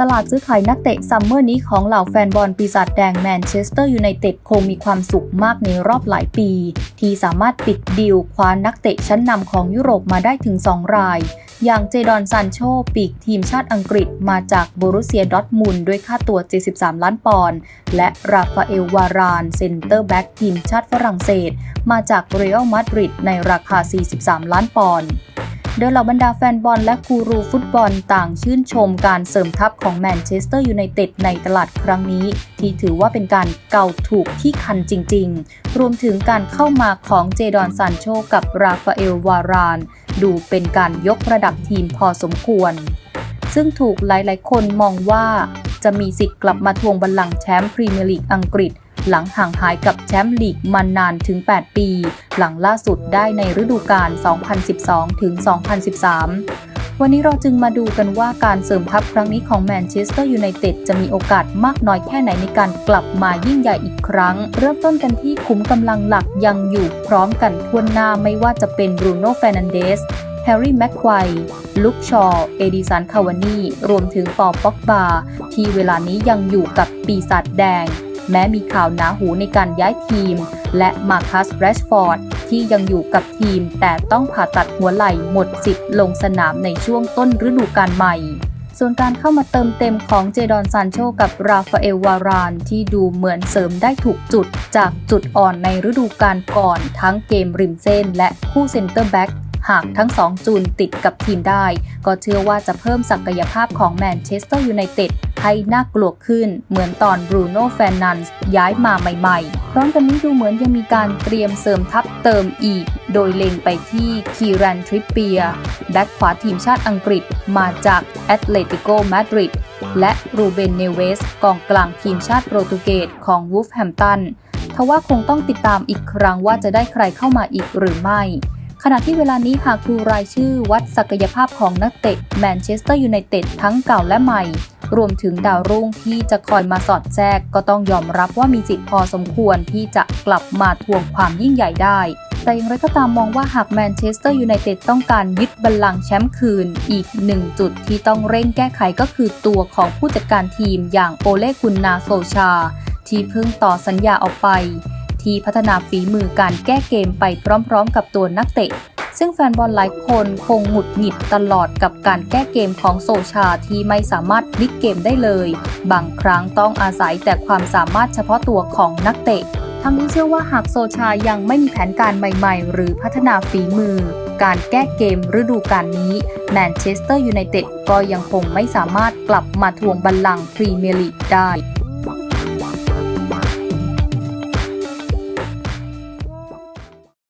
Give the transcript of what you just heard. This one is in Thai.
ตลาดซื้อขายนักเตะซัมเมอร์นี้ของเหล่าแฟนบอลปีศาจแดงแมนเชสเตอร์ยูไนเต็ดคงมีความสุขมากในรอบหลายปี ที่สามารถปิดดีลคว้านักเตะชั้นนำของยุโรปมาได้ถึง 2 ราย อย่างเจดอนซานโชปีกทีมชาติอังกฤษมาจากโบรุเซียดอทมุนด้วยค่าตัว 73 ล้านปอนด์และราฟาเอลวารานเซนเตอร์แบ็กทีมชาติฝรั่งเศส มาจากเรอัลมาดริดในราคา 43 ล้านปอนด์ โดยเหล่าบรรดาแฟนบอลและกูรูฟุตบอลต่างชื่นชมการเสริมทัพของแมนเชสเตอร์ยูไนเต็ดในตลาดครั้งนี้ ที่ถือว่าเป็นการเก่าถูกที่คันจริง ๆ รวมถึงการเข้ามาของเจดอนซานโชกับราฟาเอลวาราน ดูเป็นการยกระดับทีมพอสมควร ซึ่งถูกหลายๆ คนมองว่าจะมีสิทธิ์กลับมาทวงบัลลังก์แชมป์พรีเมียร์ลีกอังกฤษ หลังห่างหายกับแชมป์ลีกมานานถึง 8 ปี หลังล่าสุดได้ในฤดูกาล 2012 ถึง 2013 วันนี้เราจึงมาดูกันว่าการเสริมทัพครั้งนี้ของแมนเชสเตอร์ยูไนเต็ดจะมีโอกาสมากน้อยแค่ไหนในการกลับมายิ่งใหญ่อีกครั้ง เริ่มต้นกันที่ขุมกำลังหลักยังอยู่พร้อมกันทั่วหน้าไม่ว่าจะเป็นบรูโน่เฟรนันเดสแฮร์รี่แม็กควายลุคชอว์เอดิสัน คาวานี รวมถึงปอป็อกบา ที่เวลานี้ยังอยู่กับปีศาจแดง แม้มีข่าวหนาหูในการย้ายทีม และมาคัสแรชฟอร์ดที่ยังอยู่กับทีม แต่ต้องผ่าตัดหัวไหล่หมดสิทธิ์ลงสนามในช่วงต้นฤดูกาลใหม่ ส่วนการเข้ามาเติมเต็มของเจดอนซานโชกับราฟาเอลวาราน ที่ดูเหมือนเสริมได้ถูกจุดจากจุดอ่อนในฤดูกาลก่อนทั้งเกมริมเส้น และคู่เซนเตอร์แบ็กหากทั้งสองจูนติดกับทีมได้ ก็เชื่อว่าจะเพิ่มศักยภาพของแมนเชสเตอร์ยูไนเต็ด ให้น่ากลัวขึ้น เหมือนตอนบรูโน่แฟนนันส์ย้ายมาใหม่ๆ พร้อมกันนี้ดูเหมือนยังมีการเตรียมเสริมทัพเติมอีก โดยเล็งไปที่คีรันทริปเปีย แบ็กขวาทีมชาติอังกฤษมาจากแอตเลติโกมาดริดและรูเบนเนเวสกองกลางทีมชาติโปรตุเกสของวูฟแฮมตันทว่าคงต้องติดตามอีกครั้งว่าจะได้ใครเข้ามาอีกหรือไม่ ขณะที่เวลานี้หากดูรายชื่อวัดศักยภาพของนักเตะแมนเชสเตอร์ยูไนเต็ดทั้งเก่าและใหม่ รวมถึงดาวรุ่งที่จะคอยมาสอดแทรก ก็ต้องยอมรับว่ามีสิทธิ์พอสมควรที่จะกลับมาทวงความยิ่งใหญ่ได้แต่อย่างไรก็ตามมองว่าหากแมนเชสเตอร์ยูไนเต็ดต้องการยึดบัลลังก์แชมป์คืน อีกหนึ่งจุดที่ต้องเร่งแก้ไขก็คือตัวของผู้จัดการทีมอย่างโอเลกุนนาโซชา ที่เพิ่งต่อสัญญาออกไป ที่พัฒนาฝีมือการแก้เกมไปพร้อมๆ กับตัวนักเตะ ซึ่งแฟนบอลหลายคนคงหงุดหงิดตลอดกับการแก้เกมของโซชาที่ไม่สามารถพลิกเกมได้เลย บางครั้งต้องอาศัยแต่ความสามารถเฉพาะตัวของนักเตะ ทั้งนี้เชื่อว่าหากโซชายังไม่มีแผนการใหม่ ๆ หรือพัฒนาฝีมือ การแก้เกมฤดูกาลนี้แมนเชสเตอร์ยูไนเต็ดก็ยังคงไม่สามารถกลับมาทวงบัลลังก์พรีเมียร์ลีกได้